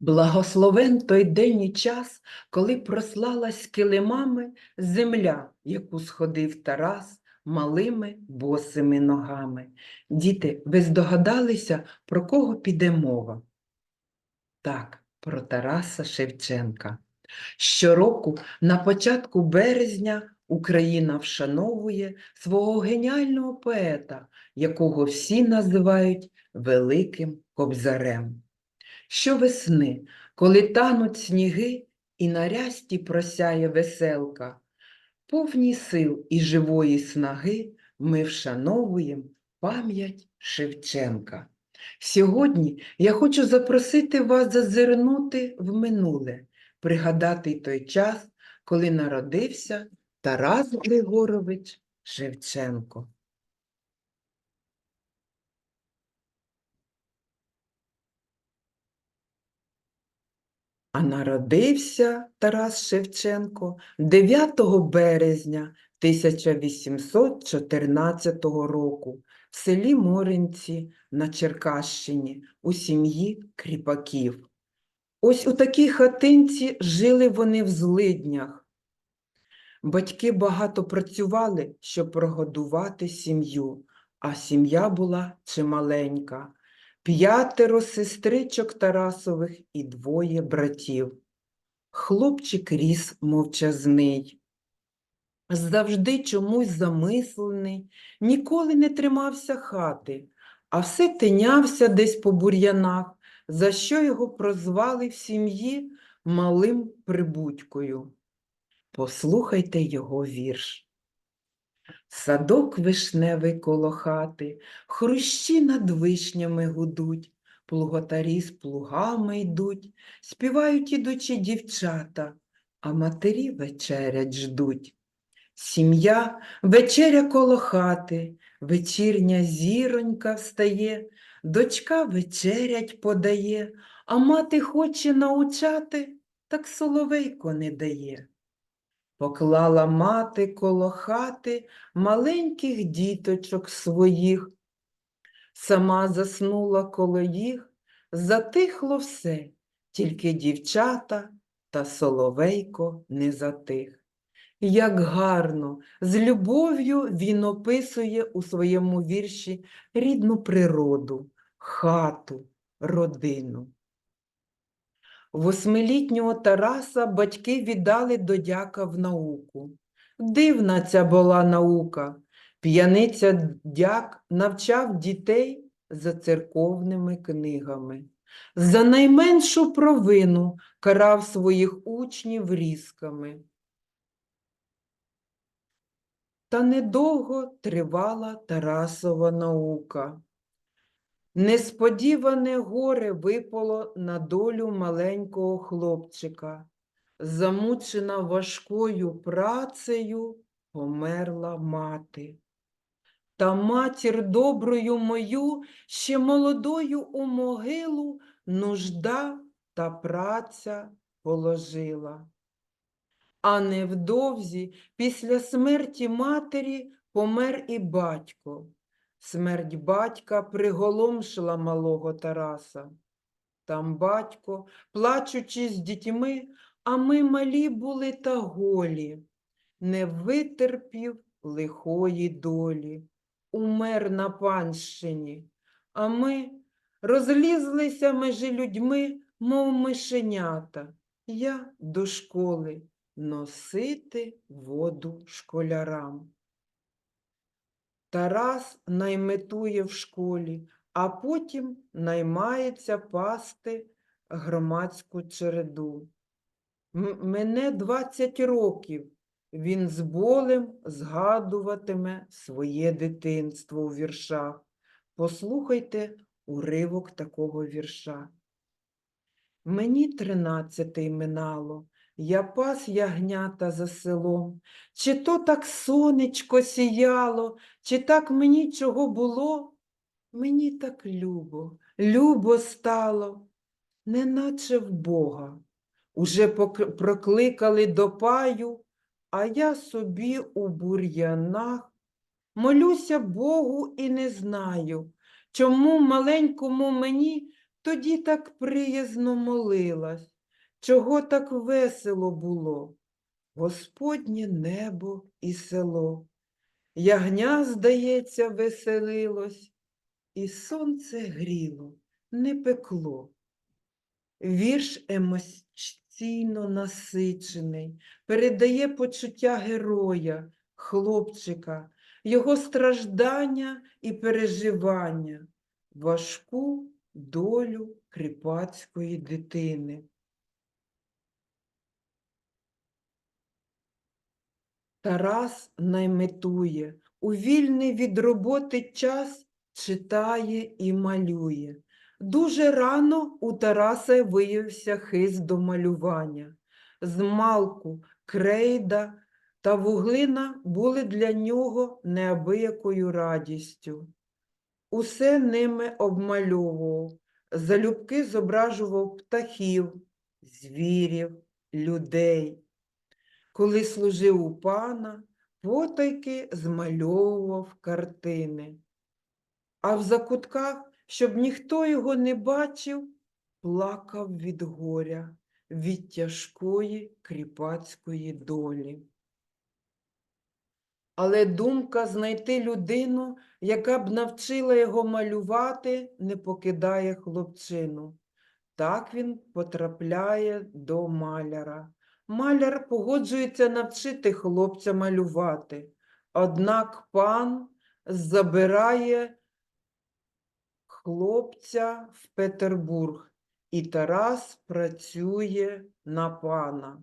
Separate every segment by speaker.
Speaker 1: Благословен той день і час, коли прослалась килимами земля, яку сходив Тарас малими босими ногами. Діти, ви здогадалися, про кого піде мова? Так, про Тараса Шевченка. Щороку на початку березня Україна вшановує свого геніального поета, якого всі називають Великим Кобзарем. Щовесни, коли тануть сніги і на рясті просяє веселка, повні сил і живої снаги ми вшановуємо пам'ять Шевченка. Сьогодні я хочу запросити вас зазирнути в минуле, пригадати той час, коли народився Тарас Григорович Шевченко. А народився Тарас Шевченко 9 березня 1814 року в селі Моринці на Черкащині у сім'ї кріпаків. Ось у такій хатинці жили вони в злиднях. Батьки багато працювали, щоб прогодувати сім'ю, а сім'я була чималенька п'ятеро сестричок Тарасових і двоє братів. Хлопчик ріс мовчазний, завжди чомусь замислений, ніколи не тримався хати, а все тинявся десь по бур'янах, за що його прозвали в сім'ї малим прибудькою. Послухайте його вірш. Садок вишневий коло хати, хрущі над вишнями гудуть, плуготарі з плугами йдуть, співають ідучі дівчата, а матері вечерять ждуть. Сім'я вечеря коло хати, вечірня зіронька встає, дочка вечерять подає, а мати хоче научати, так соловейко не дає. Поклала мати коло хати маленьких діточок своїх, сама заснула коло їх, затихло все, тільки дівчата та соловейко не затих. Як гарно, з любов'ю він описує у своєму вірші рідну природу, хату, родину. Восьмилітнього Тараса батьки віддали до дяка в науку. Дивна ця була наука. П'яниця дяк навчав дітей за церковними книгами. За найменшу провину карав своїх учнів різками. Та недовго тривала Тарасова наука. Несподіване горе випало на долю маленького хлопчика. Замучена важкою працею померла мати. Та матір доброю мою ще молодою у могилу нужда та праця положила. А невдовзі після смерті матері помер і батько. Смерть батька приголомшила малого Тараса. Там батько, плачучи з дітьми, а ми малі були та голі, не витерпів лихої долі, умер на панщині, а ми розлізлися межі людьми, мов мишенята. Я до школи носити воду школярам. Тарас найметує в школі, а потім наймається пасти громадську череду. М- Мене 20 років, він з болем згадуватиме своє дитинство у віршах. Послухайте уривок такого вірша. Мені тринадцятий минало, я пас ягнята за селом. Чи то так сонечко сіяло, чи так мені чого було? Мені так любо, любо стало, неначе в Бога. Уже прокликали до паю, а я собі у бур'янах. Молюся Богу і не знаю, чому маленькому мені тоді так приязно молилась, чого так весело було. Господнє небо і село. Ягня, здається, веселилось, і сонце гріло, не пекло. Вірш емоційно насичений, передає почуття героя, хлопчика, його страждання і переживання, важку долю кріпацької дитини. Тарас найметує, у вільний від роботи час читає і малює. Дуже рано у Тараса виявився хист до малювання. Змалку, крейда та вуглина були для нього неабиякою радістю. Усе ними обмальовував, залюбки зображував птахів, звірів, людей. Коли служив у пана, потайки змальовував картини. А в закутках, щоб ніхто його не бачив, плакав від горя, від тяжкої кріпацької долі. Але думка знайти людину, яка б навчила його малювати, не покидає хлопчину. Так він потрапляє до маляра. Маляр погоджується навчити хлопця малювати. Однак пан забирає хлопця в Петербург, і Тарас працює на пана.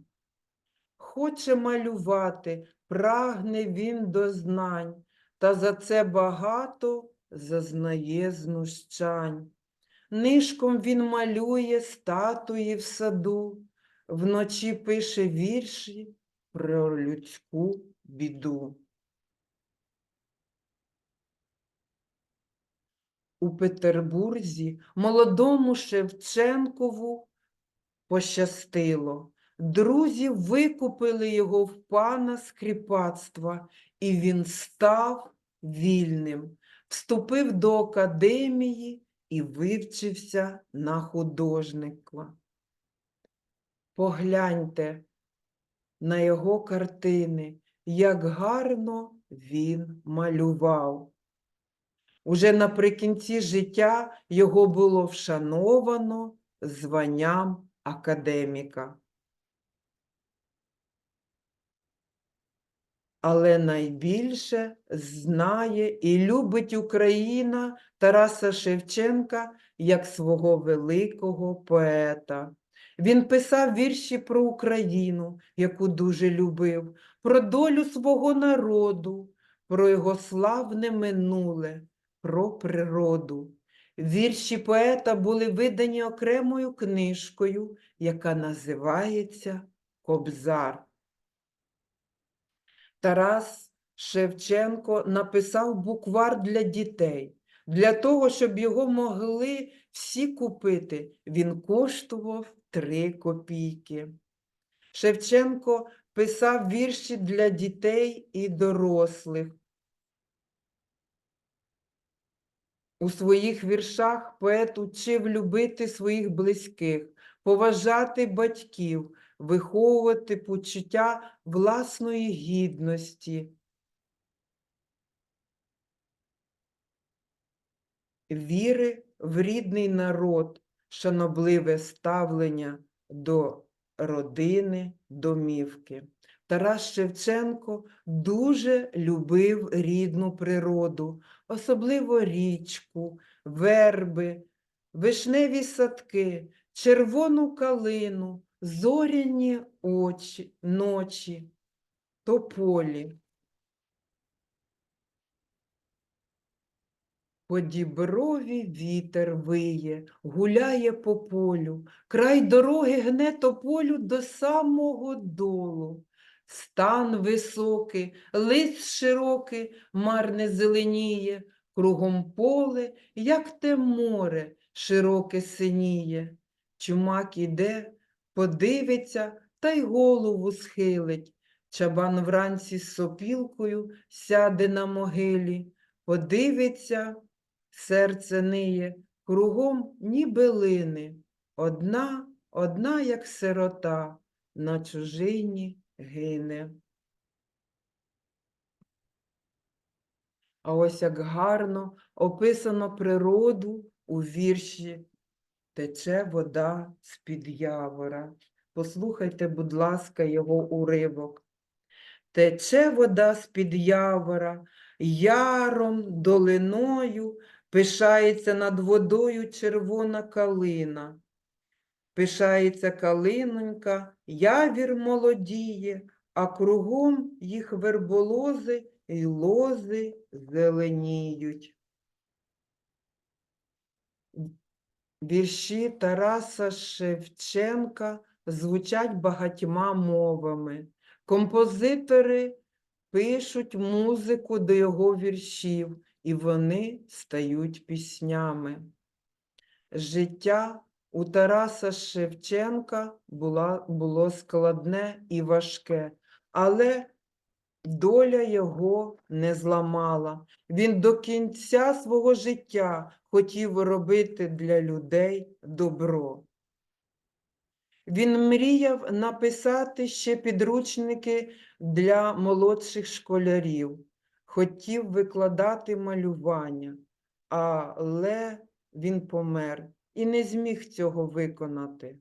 Speaker 1: Хоче малювати, прагне він до знань, та за це багато зазнає знущань. Нишком він малює статуї в саду, вночі пише вірші про людську біду. У Петербурзі молодому Шевченкову пощастило. Друзі викупили його в пана з кріпацтва, і він став вільним, вступив до академії і вивчився на художника. Погляньте на його картини, як гарно він малював. Уже наприкінці життя його було вшановано званням академіка. Але найбільше знає і любить Україна Тараса Шевченка як свого великого поета. Він писав вірші про Україну, яку дуже любив, про долю свого народу, про його славне минуле, про природу. Вірші поета були видані окремою книжкою, яка називається Кобзар. Тарас Шевченко написав буквар для дітей. Для того, щоб його могли всі купити, він коштував три копійки. Шевченко писав вірші для дітей і дорослих. У своїх віршах поет учив любити своїх близьких, поважати батьків, виховувати почуття власної гідності. Віри в рідний народ, шанобливе ставлення до родини, домівки. Тарас Шевченко дуже любив рідну природу, особливо річку, верби, вишневі садки, червону калину, зоряні очі, ночі, тополі. По діброві вітер виє, гуляє по полю, край дороги гне тополю до самого долу. Стан високий, лист широкий, марне зеленіє, кругом поле, як те море, широке синіє. Чумак іде, подивиться та й голову схилить. Чабан вранці з сопілкою сяде на могилі, подивиться, серце ниє, кругом ні билини, одна, одна, як сирота, на чужині гине. А ось як гарно описано природу у вірші Тече вода з-під явора. Послухайте, будь ласка, його уривок. Тече вода з-під явора, яром, долиною, пишається над водою червона калина. Пишається калинонька, явір молодіє, а кругом їх верболози й лози зеленіють. Вірші Тараса Шевченка звучать багатьма мовами. Композитори пишуть музику до його віршів, і вони стають піснями. Життя у Тараса Шевченка була, було складне і важке, але доля його не зламала. Він до кінця свого життя хотів робити для людей добро. Він мріяв написати ще підручники для молодших школярів, хотів викладати малювання, але він помер і не зміг цього виконати.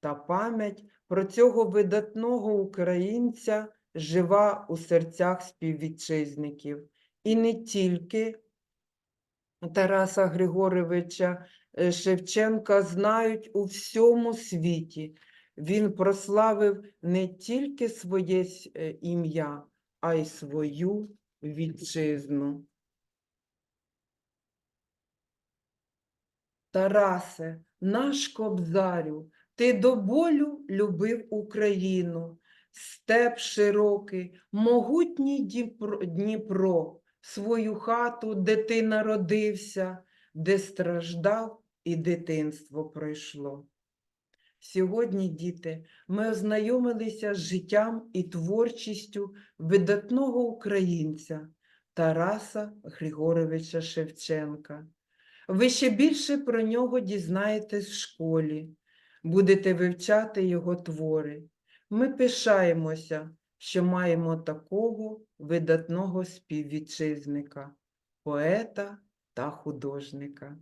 Speaker 1: Та пам'ять про цього видатного українця жива у серцях співвітчизників. І не тільки Тараса Григоровича е, Шевченка знають у всьому світі. Він прославив не тільки своє е, ім'я, а й свою вітчизну. Тарасе, наш кобзарю, ти до болю любив Україну, степ широкий, могутній Дніпро, свою хату, де ти народився, де страждав і дитинство пройшло. Сьогодні, діти, ми ознайомилися з життям і творчістю видатного українця Тараса Григоровича Шевченка. Ви ще більше про нього дізнаєтесь в школі, будете вивчати його твори. Ми пишаємося, що маємо такого видатного співвітчизника, поета та художника.